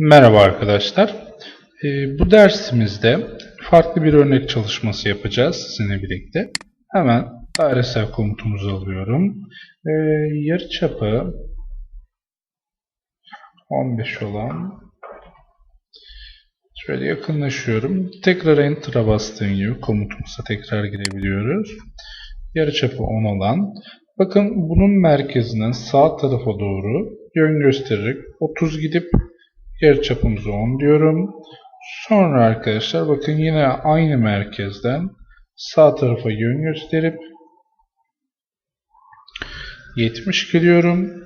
Merhaba arkadaşlar. Ee, bu dersimizde farklı bir örnek çalışması yapacağız sizinle birlikte. Hemen dairesel komutumuzu alıyorum. Ee, yarıçapı 15 olan şöyle yakınlaşıyorum. Tekrar Enter'a bastığım gibi komutumuza tekrar girebiliyoruz. Yarıçapı 10 olan bakın bunun merkezinden sağ tarafa doğru yön göstererek 30 gidip yarıçapımızı 10 diyorum. Sonra arkadaşlar bakın yine aynı merkezden sağ tarafa yön gösterip 70 giriyorum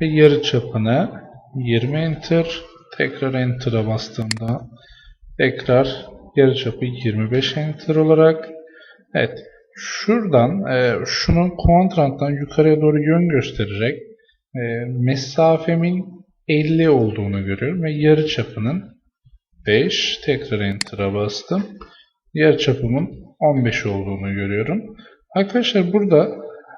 ve yarı çapına 20 enter tekrar enter'a bastığımda tekrar yarı çapı 25 enter olarak evet şuradan e, şunun kuantranttan yukarıya doğru yön göstererek e, mesafemin 50 olduğunu görüyorum ve yarı çapının 5 tekrar enter'a bastım. Yarı çapımın 15 olduğunu görüyorum. Arkadaşlar burada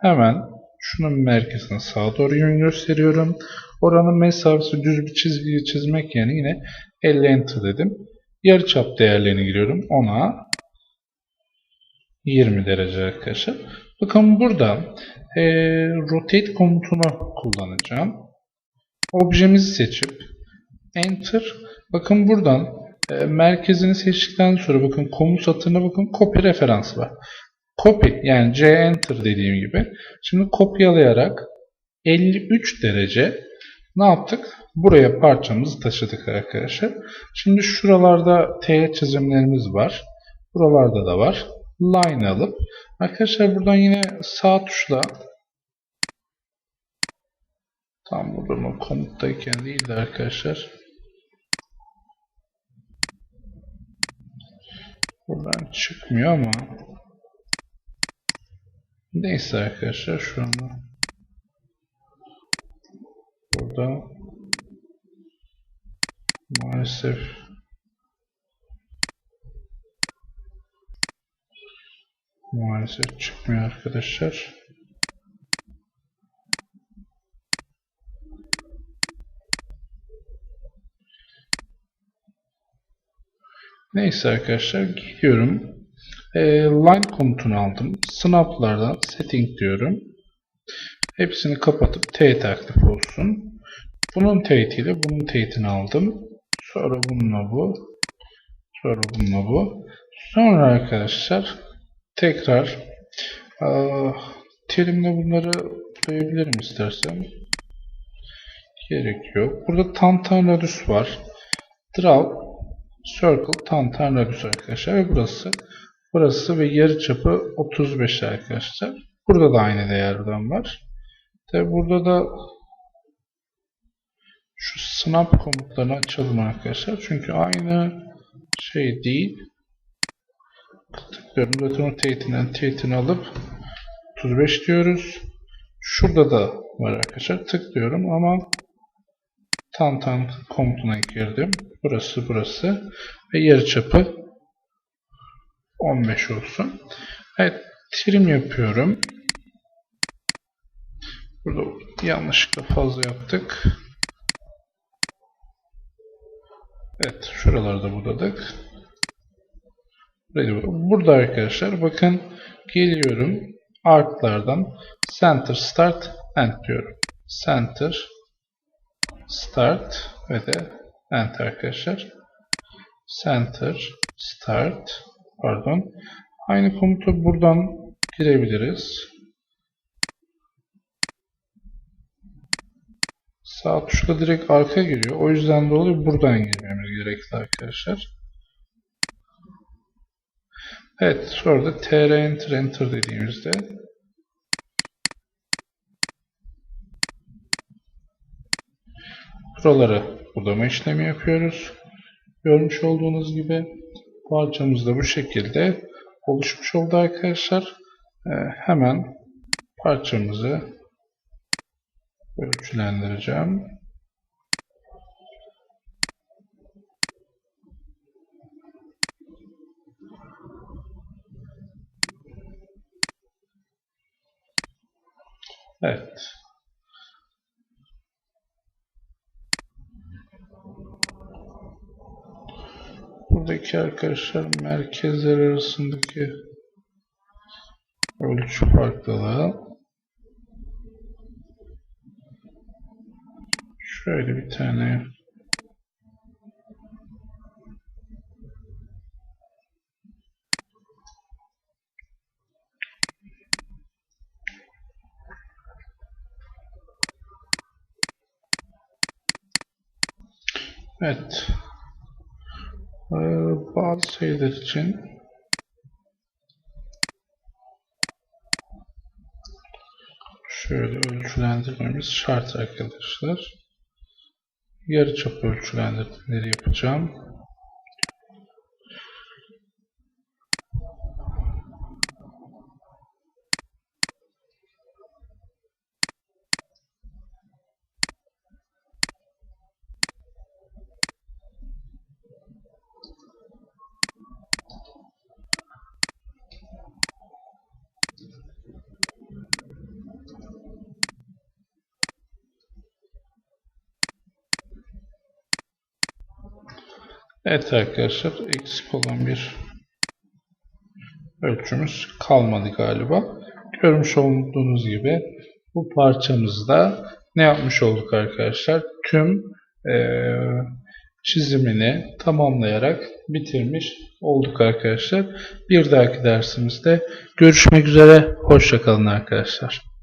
hemen şunun merkezine sağa doğru yön gösteriyorum. Oranın mesafesi düz bir çizgiyi çizmek yerine yine 50 enter dedim. Yarı çap değerlerini giriyorum. 10'a 20 derece arkadaşlar. Bakın burada e, rotate komutunu kullanacağım objemizi seçip enter bakın buradan e, merkezini seçtikten sonra bakın komut satırına bakın copy referans var. Copy yani C enter dediğim gibi. Şimdi kopyalayarak 53 derece ne yaptık? Buraya parçamızı taşıdık arkadaşlar. Şimdi şuralarda T çizimlerimiz var. Buralarda da var. Line alıp arkadaşlar buradan yine sağ tuşla Tam burada mı komuttayken değil de arkadaşlar. Buradan çıkmıyor ama neyse arkadaşlar şu anda burada maalesef maalesef çıkmıyor arkadaşlar. Neyse arkadaşlar gidiyorum. E, line komutunu aldım. Snap'lardan setting diyorum. Hepsini kapatıp T aktif olsun. Bunun teyitiyle bunun teyitini aldım. Sonra bununla bu. Sonra bununla bu. Sonra arkadaşlar tekrar ah, terimle bunları koyabilirim istersem. Gerek yok. Burada tantan radius var. Draw circle tantan radius arkadaşlar ve burası burası ve yarı çapı 35 arkadaşlar. Burada da aynı değerden var. Tabi burada da şu snap komutlarını açalım arkadaşlar. Çünkü aynı şey değil. Tıklıyorum. Teyitinden teyitini alıp 35 diyoruz. Şurada da var arkadaşlar. Tıklıyorum ama Tantan komutuna girdim. Burası burası. Ve yarıçapı 15 olsun. Evet. Trim yapıyorum. Burada yanlışlıkla fazla yaptık. Evet. Şuralarda budadık. Burada arkadaşlar bakın geliyorum. Artlardan Center Start End diyorum. Center Start ve de Enter arkadaşlar. Center, Start, pardon. Aynı komutu buradan girebiliriz. Sağ tuşla direkt arka giriyor. O yüzden dolayı buradan girmemiz gerekli arkadaşlar. Evet, sonra da tr enter enter dediğimizde Buraları budama işlemi yapıyoruz. Görmüş olduğunuz gibi parçamız da bu şekilde oluşmuş oldu arkadaşlar. Ee, hemen parçamızı ölçülendireceğim. Evet. Buradaki arkadaşlar merkezler arasındaki ölçü farklılığı şöyle bir tane Evet. Ee, bazı şeyler için şöyle ölçülendirmemiz şart arkadaşlar. Yarıçap ölçülendirmeleri yapacağım. Evet arkadaşlar eksik olan bir ölçümüz kalmadı galiba. Görmüş olduğunuz gibi bu parçamızda ne yapmış olduk arkadaşlar? Tüm eee, çizimini tamamlayarak bitirmiş olduk arkadaşlar. Bir dahaki dersimizde görüşmek üzere. Hoşçakalın arkadaşlar.